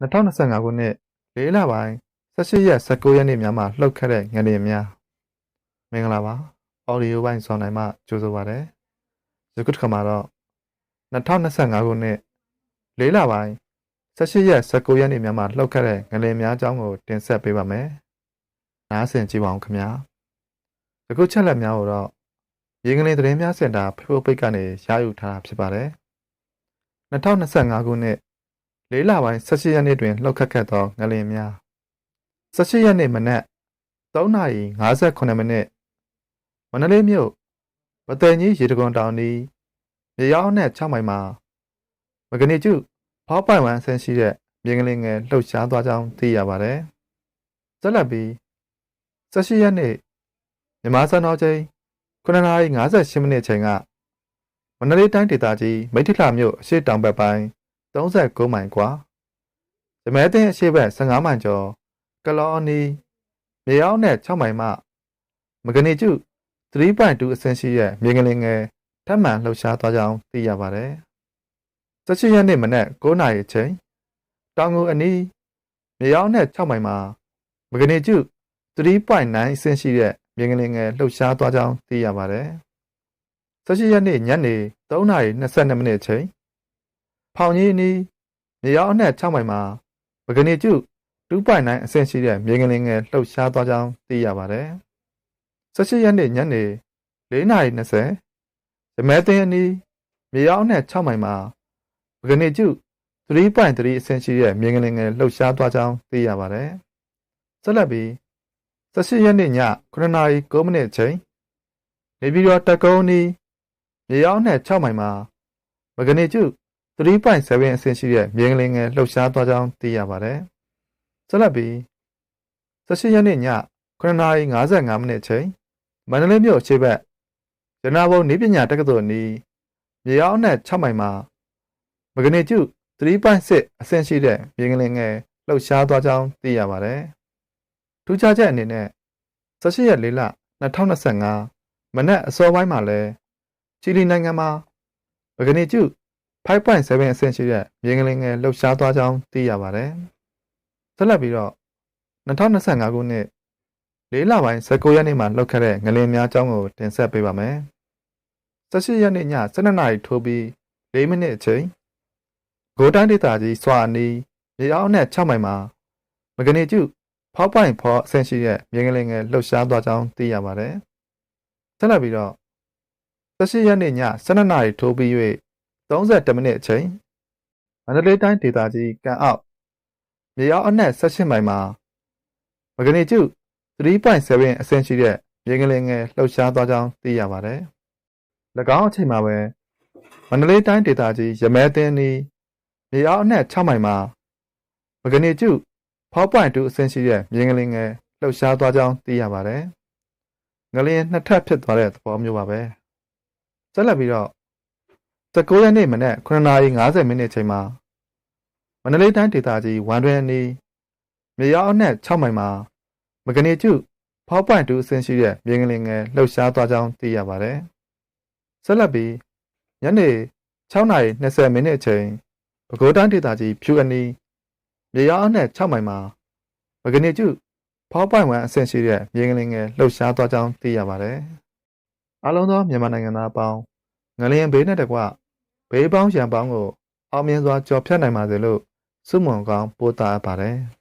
2025ခုနှစ်၄လပိုင်း18ရက်19ရက်နေ့များမှာလှုပ်ခတ်တဲ့ငလျင်များမင်္ဂလာပါအော်ဒီယိုပိုင်းဆောင်နိုင်မှကြိုဆိုပါရစေယခုတစ်ခါမှာတော့2025ခုနှစ်၄လပိုင်း18ရက်19ရက်နေ့များမှာလှုပ်ခတ်တဲ့ငလျင်များအကြောင်းကိုတင်ဆက်ပေးပါမယ်နားဆင်ကြည့်ပါအောင်ခင်ဗျာယခုချက်လက်များကိုတော့ရေငလင်သတင်းများစင်တာ Facebook ကနေရယူထားတာဖြစ်ပါတယ်2025ခုနှစ် လေးလပိုင်း18ရက်နေ့တွင်လှုပ်ခတ်ခဲ့သောငလျင်များ18ရက်နေ့မနက်3:58မိနစ်မန္တလေးမြို့မတဲကြီးရေတကွန်တောင်နီးမြေရောင်းနဲ့6မိုင်မှာမဂနီကျုဖောက်ပိုင်ဝမ်ဆန်းရှိတဲ့မြေငလင်ငယ်လှုပ်ရှားသွားကြောင်းသိရပါတယ်။ဆက်လက်ပြီး18ရက်နေ့မြန်မာစံတော်ချိန်9:58မိနစ်ချိန်ကမန္တလေးတိုင်းဒေသကြီးမိထီလာမြို့အရှိတောင်ဘက်ပိုင်း 39မိုင်ကွာ။ဇမဲတင်အရှိဘက်15မိုင်ကျော်ကလော်နီမြေအောင်နဲ့6မိုင်မှမဂနီကျု3.2အဆင့်ရှိရဲ့မြေငလင်ငယ်ထပ်မံလှုပ်ရှားသွားကြောင်းသိရပါတယ်။၁၈ရက်နေ့မနက်9နာရီအချိန်တောင်ကုန်အနီးမြေအောင်နဲ့6မိုင်မှာမဂနီကျု3.9အဆင့်ရှိတဲ့မြေငလင်ငယ်လှုပ်ရှားသွားကြောင်းသိရပါတယ်။၁၈ရက်နေ့ညနေ3:22မိနစ်အချိန် ဖောင်ကြီးအနီးမြေရောအနှက်6မိုင်မှာပကနီကျု2.9အဆင့်ရှိတဲ့မြေငလင်ငယ်လှုပ်ရှားသွားကြောင်းသိရပါတယ်။18ရက်နေ့ညနေ4:20ရမဲသိန်းအနီးမြေရောအနှက်6မိုင်မှာပကနီကျု3.3အဆင့်ရှိတဲ့မြေငလင်ငယ်လှုပ်ရှားသွားကြောင်းသိရပါတယ်။ဆက်လက်ပြီး18ရက်နေ့ည9:09မိနစ်အချိန်နေပြည်တော်တက်ကုန်းနီးမြေရောအနှက်6မိုင်မှာမဂနီကျု 3.7အဆင့်ရှိတဲ့မြေငလင်ငယ်လှုပ်ရှားသွားကြောင်းသိရပါတယ်။ဆက်လက်ပြီး18ရက်နေ့ည9:55မိနစ်ချိန်မန္တလေးမြို့အခြေဘက်ရနာဘုံနေပညာတက္ကသိုလ်နီးမြေရောင်းနဲ့6မိုင်မှာမဂနီကျု3.6အဆင့်ရှိတဲ့မြေငလင်ငယ်လှုပ်ရှားသွားကြောင်းသိရပါတယ်။ထူးခြားချက်အနေနဲ့18ရက်4လ2025မနက်အစောပိုင်းမှာလဲချီလီနိုင်ငံမှာမဂနီကျု 5.7အဆင့်ရှိတဲ့မြေငလင်ငယ်လှုပ်ရှားသွားကြောင်းသိရပါတယ်။ဆက်လက်ပြီးတော့2025ခုနှစ်၄လပိုင်း19ရက်နေ့မှာလှုပ်ခတ်တဲ့ငလင်များအကြောင်းကိုတင်ဆက်ပေးပါမယ်။18ရက်နေ့ည12နာရီထိုးပြီး၄မိနစ်အချိန်ဂိုတိုင်းဒေသကြီးစွာအနီးမြေအောင်နဲ့6မိုင်မှာမဂနီကျုဖောက်ပိုင်ဖောအဆင့်ရှိတဲ့မြေငလင်ငယ်လှုပ်ရှားသွားကြောင်းသိရပါတယ်။ဆက်လက်ပြီးတော့18ရက်နေ့ည12နာရီထိုးပြီး၍ 32မိနစ်အချိန်မန္တလေးတိုင်းဒေသကြီးကံအောက်မြေရောအနက်16မိုင်မှာမဂနီကျု3.7အဆင့်ရှိတဲ့မြေငလင်ငယ်လှုပ်ရှားသွားကြောင်းသိရပါတယ်။၎င်းအချိန်မှာပဲမန္တလေးတိုင်းဒေသကြီးရမဲသင်းနီးမြေရောအနက်6မိုင်မှာမဂနီကျု4.2အဆင့်ရှိတဲ့မြေငလင်ငယ်လှုပ်ရှားသွားကြောင်းသိရပါတယ်။ငလျင်နှစ်ထပ်ဖြစ်သွားတဲ့သဘောမျိုးပါပဲ။ဆက်လက်ပြီးတော့ 19ရက်နေ့မနက်9:50မိနစ်ချိန်မှာမန္တလေးတိုင်းဒေသကြီးဝမ်တွင်အနီးမြေရောအနှက်6မိုင်မှာမဂနီကျု4.2အဆင့်ရှိတဲ့မြေငလင်ငယ်လှုပ်ရှားသွားကြောင်းသိရပါတယ်။ဆက်လက်ပြီးညနေ6:20မိနစ်အချိန်ပဲခူးတိုင်းဒေသကြီးဖြူအနီးမြေရောအနှက်6မိုင်မှာမဂနီကျု4.1အဆင့်ရှိတဲ့မြေငလင်ငယ်လှုပ်ရှားသွားကြောင်းသိရပါတယ်။အားလုံးသောမြန်မာနိုင်ငံသားအပေါင်းငလျင်ဘေးနဲ့တကွ ဘေးပေါင်းရန်ပေါင်းကိုအောင်မြင်စွာကြော်ဖြတ်နိုင်ပါစေလို့ဆုမွန်ကောင်းပို့တာပါတယ်။